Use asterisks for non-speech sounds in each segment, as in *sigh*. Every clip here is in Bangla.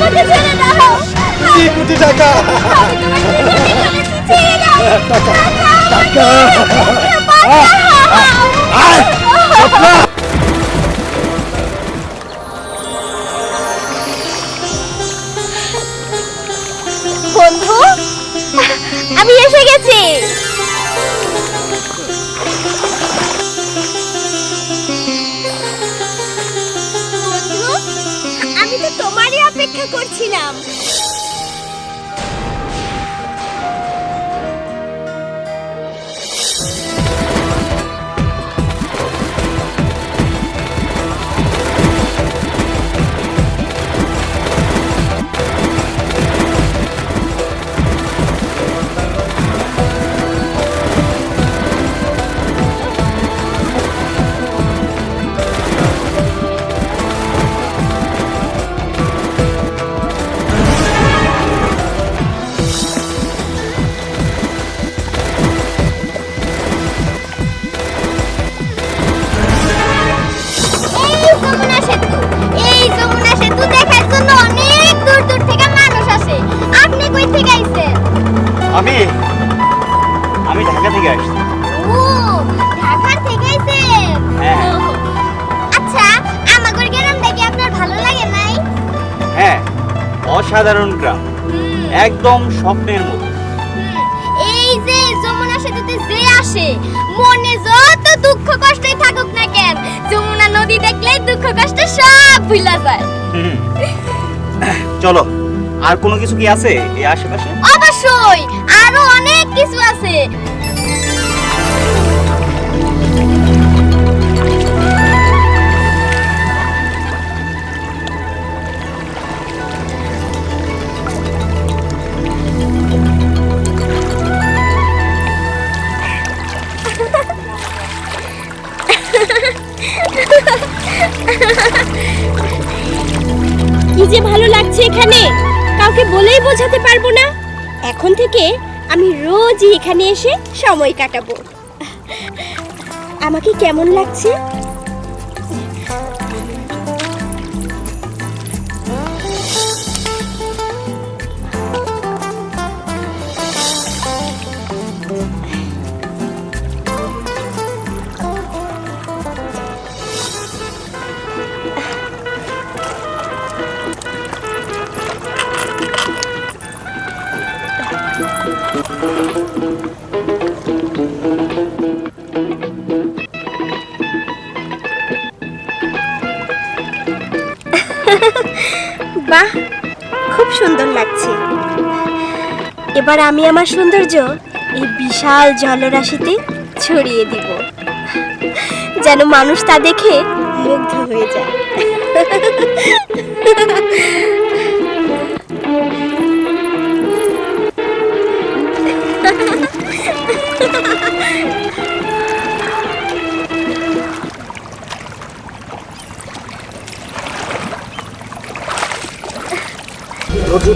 আমাকে ছেড়ে দাও। কি কোটি টাকা? টাকা টাকা বন্ধু আমি এসে গেছি। অপেক্ষা করছিলাম। অসাধারণ গ্রাম। একদম স্বপ্নের মতো। এই যে যমুনা সেতুতে যে আসে মনে যত দুঃখ কষ্টই থাকুক না কেন যমুনা নদী দেখলে দুঃখ কষ্ট সব ভুলা যায়। চলো আর কোনো কিছু কি আছে এই আশেপাশে? অবশ্যই আরও অনেক কিছু আছে। কি যে ভালো লাগছে এখানে? কাউকে বলেই বোঝাতে পারব না। এখন থেকে আমি রোজই এখানে এসে সময় কাটাবো। আমাকে কেমন লাগছে? এবার আমি আমার সৌন্দর্য এই বিশাল জলরাশিতে ছড়িয়ে দিব। যেন মানুষ তা দেখে মুগ্ধ হয়ে যায়।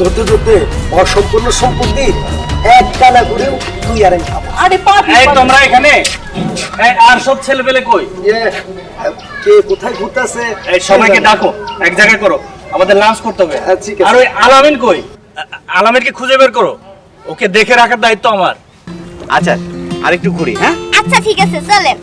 ধরতে ধরতে অসম্পূর্ণ সম্পত্তি এক কানা করেও তুই আর আমি খাব। আরে পাপি এই তোমরা এখানে? এই আর সব ছেলেপেলে কই? কে কোথায় ঘুরতেছে? এই সবাইকে ডাকো এক জায়গায় করো। আমাদের লাঞ্চ করতে হবে। হ্যাঁ, ঠিক আছে। আর ওই আলামিন কই? আলামিনকে খুঁজে বের করো। ওকে দেখে রাখার দায়িত্ব আমার। আচ্ছা আরেকটু ঘুরি হ্যাঁ? আচ্ছা ঠিক আছে চলেন।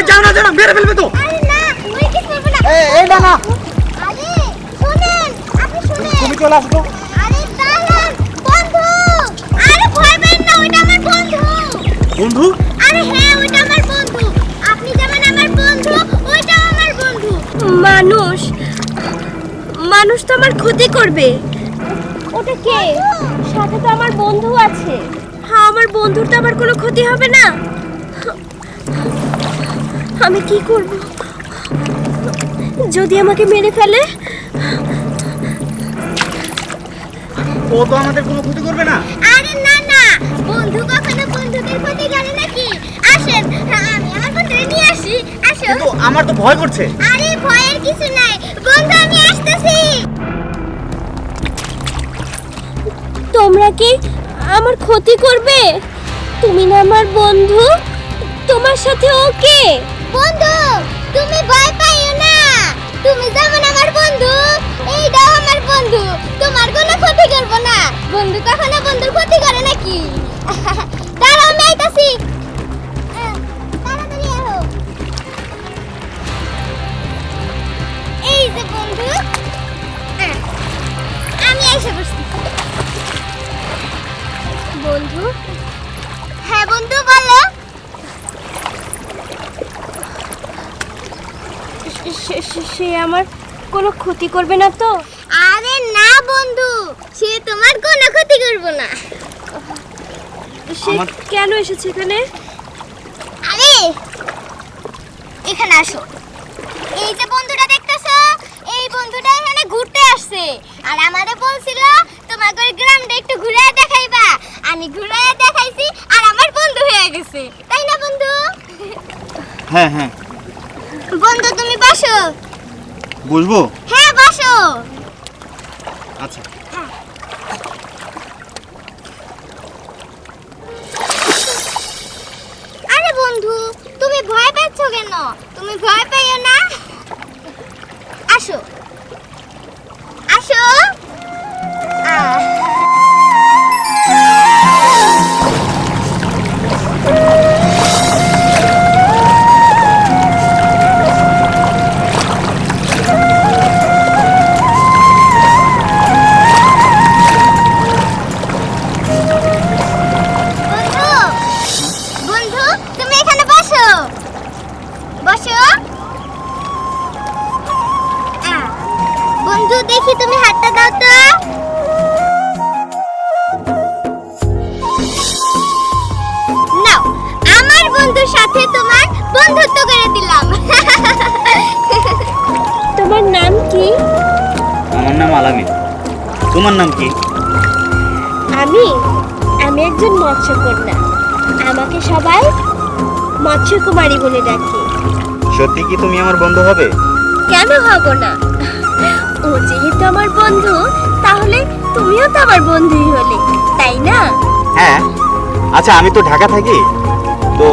এই যাও না যাও না মেরে ফেলবে তো। আরে না ওই কি করবে না? এই না না। আরে শুনেন আপনি শুনেন। তুমি চলে আসো তো। আরে দাঁড়ান বন্ধু। আরে ভয় পেন না ওইটা আমার বন্ধু। বন্ধু? আরে হ্যাঁ ওইটা আমার বন্ধু। আপনি যেমন আমার বন্ধু ওইটাও আমার বন্ধু। মানুষ মানুষ তো আমার ক্ষতি করবে। ওটা কে? সাথে তো আমার বন্ধু আছে। হ্যাঁ আমার বন্ধুর তো আমার কোনো ক্ষতি হবে না। আমি কি করব? যদি আমাকে মেরে ফেলে? ও তো আমাদের কোনো ক্ষতি করবে না। আরে না না। বন্ধু কখনো বন্ধুদের ক্ষতি করে নাকি? আসেন আমি আমার বন্ধু রেডি আসি। আসো। কিন্তু আমার তো ভয় করছে। আরে ভয়ের কিছু নাই। বন্ধু আমি আসতেছি। তোমরা কি আমার ক্ষতি করবে? তুমি না আমার বন্ধু? তোমার সাথে ওকে বন্ধু, তুমি ভয় পাইও না। তুমি যেমন আমার বন্ধু, এইটাও আমার বন্ধু। তোমার কোনো ক্ষতি করব না। বন্ধু কখনো বন্ধুর ক্ষতি করে নাকি? *laughs* দাঁড়াও, আমি আইতাছি। সে- আমার কোনো ক্ষতি করবে না তো? আরে না বন্ধু সে তোমার কোনো ক্ষতি করব না। সে কেন এসেছে এখানে? আরে এখানে আসো। এই যে বন্ধুটা দেখতেছো এই বন্ধুটা এখানে ঘুরতে আসছে। আর আমারে বলছিল তোমার ঘর গ্রামটা একটু ঘুরে দেখাইবা। আমি ঘুরে দেখাইছি আর আমার বন্ধু হয়ে গেছে। তাই না বন্ধু? হ্যাঁ হ্যাঁ। বন্ধু তুমি বসো। বুঝব হ্যাঁ বসো। আচ্ছা। আরে বন্ধু তুমি ভয় পাচ্ছ কেন? তুমি ভয় পাইও না? আসো। আসো। তোমার নাম কি? আমি আমি একজন মৎস্যকন্যা। আমাকে সবাই মৎস্যকুমারী বলে ডাকে। সত্যি কি তুমি আমার বন্ধু হবে? কেন হব না? ও যেহেতু আমার বন্ধু তাহলে তুমিও তো আমার বন্ধুই হলে তাই না? হ্যাঁ। আচ্ছা আমি তো ঢাকা থাকি। তো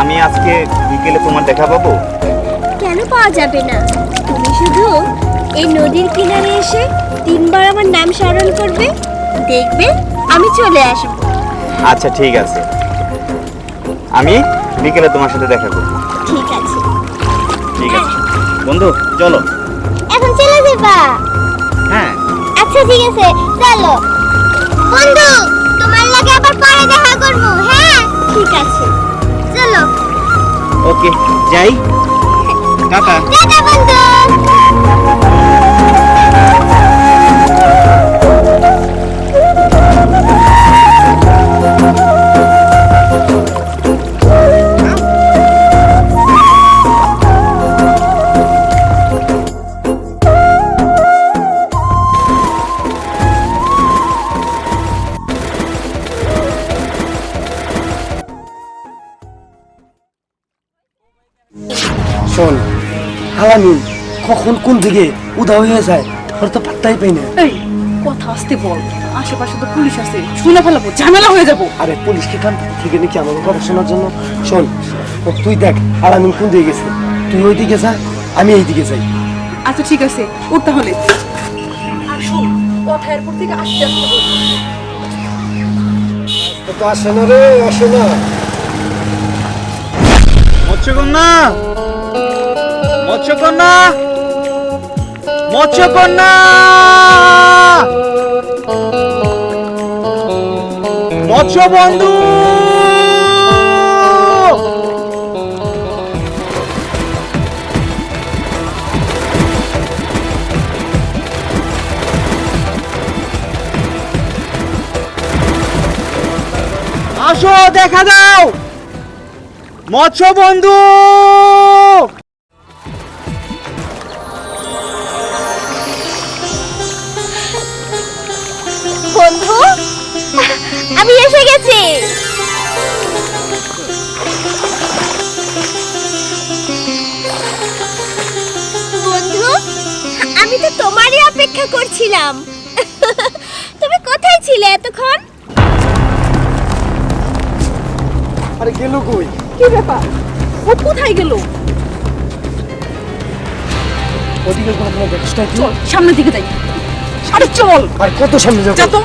আমি আজকে বিকেলে তোমার দেখা পাবো? কেন পাওয়া যাবে না? তুমি শুধু এই নদীর কিনারে এসে তিনবার আমার নাম স্মরণ করবে দেখবে আমি চলে আসব। আচ্ছা ঠিক আছে। আমি বিকেলে তোমার সাথে দেখা করব। ঠিক আছে। ঠিক আছে। বন্ধু চলো। এখন চলে যাবা? হ্যাঁ। আচ্ছা ঠিক আছে চলো। বন্ধু তোমার লাগে আবার পরে দেখা করব হ্যাঁ? ঠিক আছে। চলো। ওকে যাই। টাটা। টাটা বন্ধু। আলামিন কখন কোন দিকে উদা হয়ে যায় ওর তো পাত্তাই পাই না। এই কথা আসতে বল। আশেপাশে তো পুলিশ আছে শুনে ফেলাবো ঝামেলা হয়ে যাব। আরে পুলিশকে কান থেকে নাকি আমাকে কথা শোনার জন্য? শোন ও তুই দেখ আলামিন কোন দিকে গেছে? তুই ওই দিকে যা আমি এই দিকে যাই। আচ্ছা ঠিক আছে উঠ তাহলে। আর শোন কথা এরপর থেকে আস্তে আস্তে বল। তো আসে না রে আসে না। মৎস্যকন্যা! মৎস্যকন্যা! মৎস্যকন্যা! মৎস্য বন্ধু আসো দেখা দাও! মৎস্য বন্ধু আমি এসে গেছি। বন্ধু আমি তো তোমারই অপেক্ষা করছিলাম। তুমি কোথায় ছিলে এতক্ষণ? আরে গেল কই? কি ব্যাপার? ও কোথায় গেল? ওদিকে কোনো কোনো ব্যাপারটা চল সামনের দিকে যাই। আরে চল! আর কত সামনে যাব? যা তো।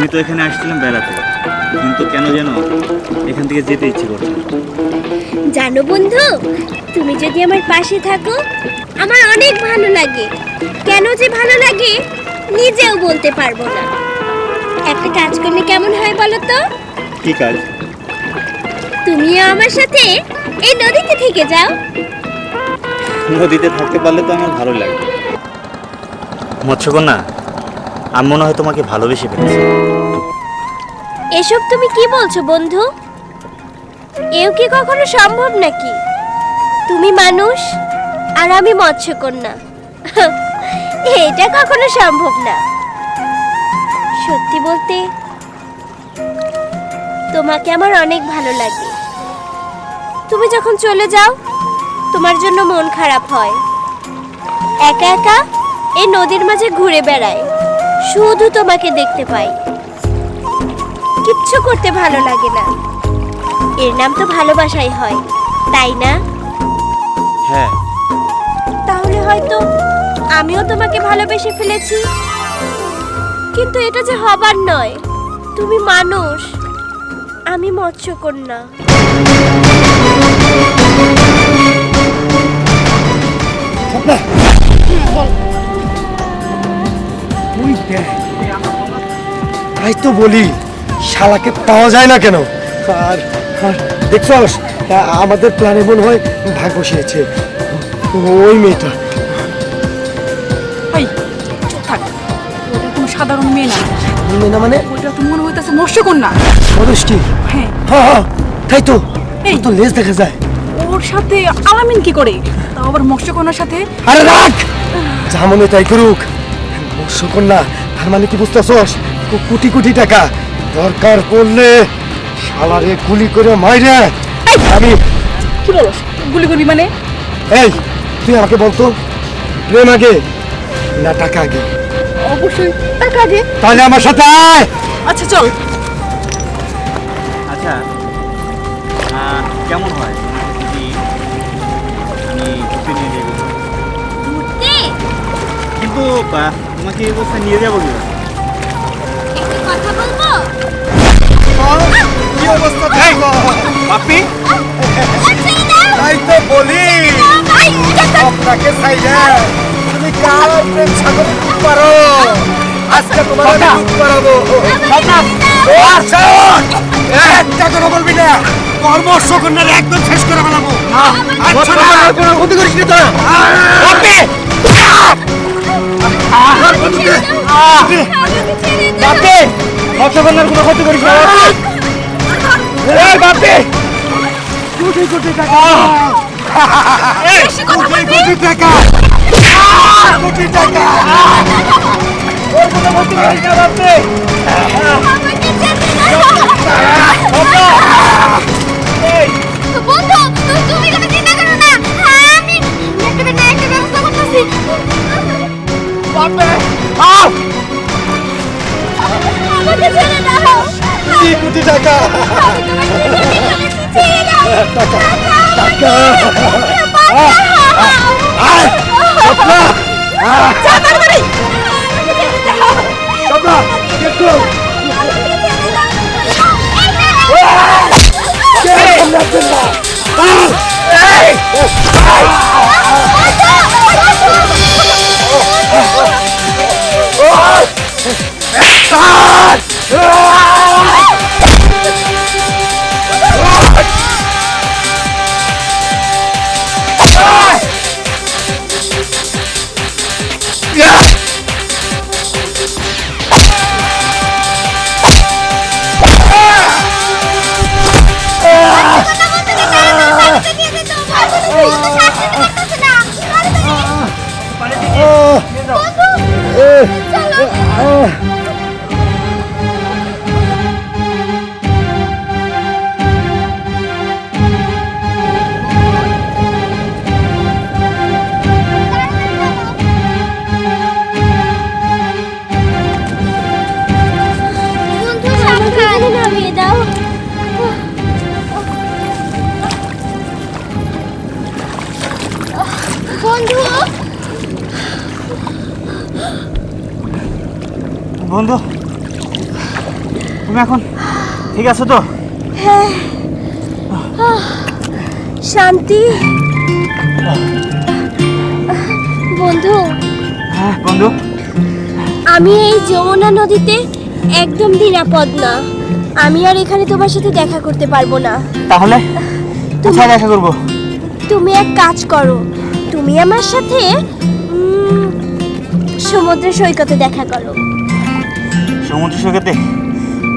আমি তো এখানে আসছিলাম বেড়াতে। কিন্তু কেন যেন এখান থেকে যেতে ইচ্ছে করছে জানো বন্ধু তুমি যদি আমার পাশে থাকো আমার অনেক ভালো লাগে। কেন যে ভালো লাগে নিজেও বলতে পারব না। একটা কাজ করলে কেমন হয় বলো তো? কি কাজ? তুমিও আমার সাথে এই নদীতে থেকে যাও। নদীতে থাকতে পারলে তো আমার ভালো লাগে। মৎস্যকন্যা আমি মনে হয় তোমাকে ভালোবেসে ফেলেছি। এসব তুমি কি বলছো, বন্ধু? এও কি কখনো সম্ভব নাকি? তুমি মানুষ, আর আমি মৎস্যকন্যা। *laughs* এটা কখনো সম্ভব না। সত্যি বলতে, তোমাকে আমার অনেক ভালো লাগে। তুমি যখন চলে যাও, তোমার জন্য মন খারাপ হয়। একা একা এই নদীর মাঝে ঘুরে বেড়ায়। শুধু তোমাকে দেখতে পাই। কিচ্ছু করতে ভালো লাগে না। এর নাম তো ভালোবাসাই হয় তাই না? হ্যাঁ। তাহলে হয়তো আমিও তোমাকে ভালোবেসে ফেলেছি। কিন্তু এটা যে হবার নয় তুমি মানুষ আমি মৎস্যকন্যা। স্বপ্না তুই দেখ। তাই তো বলি শালাকে পাওয়া যায় না কেন? আর আ- আমাদের প্ল্যানে মনে হয় ভাগ বসিয়েছে ওই মেয়েটা। ওটা সাধারণ মেয়ে না। মেয়ে না মানে? ওইটা তো মনে হইতেছে মৎস্যকন্যা। মদষ্টি হ্যাঁ। হ্যাঁ হ্যাঁ তাই তো। এই। তো লেজ দেখা যায়। ওর সাথে আলামিন কি করে? তাও আবার মৎস্যকন্যার সাথে? আরে রাখ যা মনে তাই করুক। মৎস্যকন্যা তার মানে কি বুঝতেছস? কোটি কোটি টাকা দরকার পড়লে শালারে গুলি করে মাইরে। আমি কি বলস? গুলি করবি মানে? এই তুই আমাকে বলতো? প্রেম আগে না টাকা আগে? অবশ্যই। টাকা আগে? তাহলে আমার সাথে আয়! আচ্ছা চল। আচ্ছা কেমন হয়? যদি আমি ঘুরতে নিয়ে কিন্তু তোমাকে এই অবস্থায় নিয়ে যাব কি কথা বলব? কি অবস্থা তাই তো বলি। আপনাকে তুমি কার প্রেম সাগরে পারো আজকে তোমার আমি ডুব পারাবো আচ্ছা, একটা কথা বলবি না। একদম শেষ করে ফেলাবো। আচ্ছা না। কোনো ক্ষতি করিস না তো বাপে মৎস্যকন্যার কোনো ক্ষতি করিস না এই বাপে। কোটি কোটি টাকা। কোটি কোটি টাকা। কোটি টাকা। ওর কোনো ক্ষতি করিস না বাপে। বন্ধু তুমি আমাকে ছেড়ে দাও। কোটি কোটি টাকা? টাকা। টাকা আয়! স্বপ্না! স্বপ্না! 뭐? তুমি এখন ঠিক আছো তো? শান্তি। বন্ধু। হ্যাঁ বন্ধু। আমি এই যমুনা নদীতে একদম নিরাপদ না। আমি আর এখানে তোমার সাথে দেখা করতে পারব না। তাহলে? কোথায় দেখা করব? তুমি এক কাজ করো। তুমি আমার সাথে সমুদ্র সৈকতে দেখা করো। সমুদ্র সৈকতে?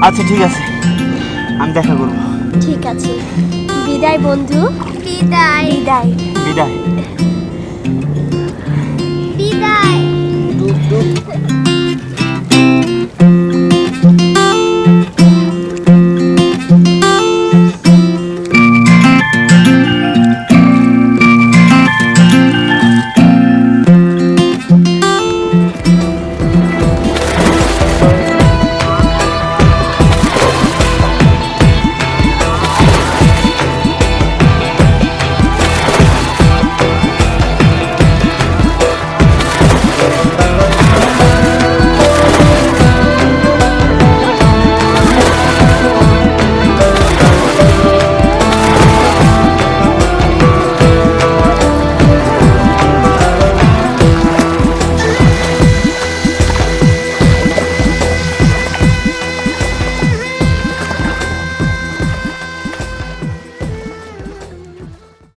আচ্ছা ঠিক আছে। আমি দেখা করব। ঠিক আছে। বিদায় বন্ধু। বিদায়। বিদায়। বিদায়। বিদায়।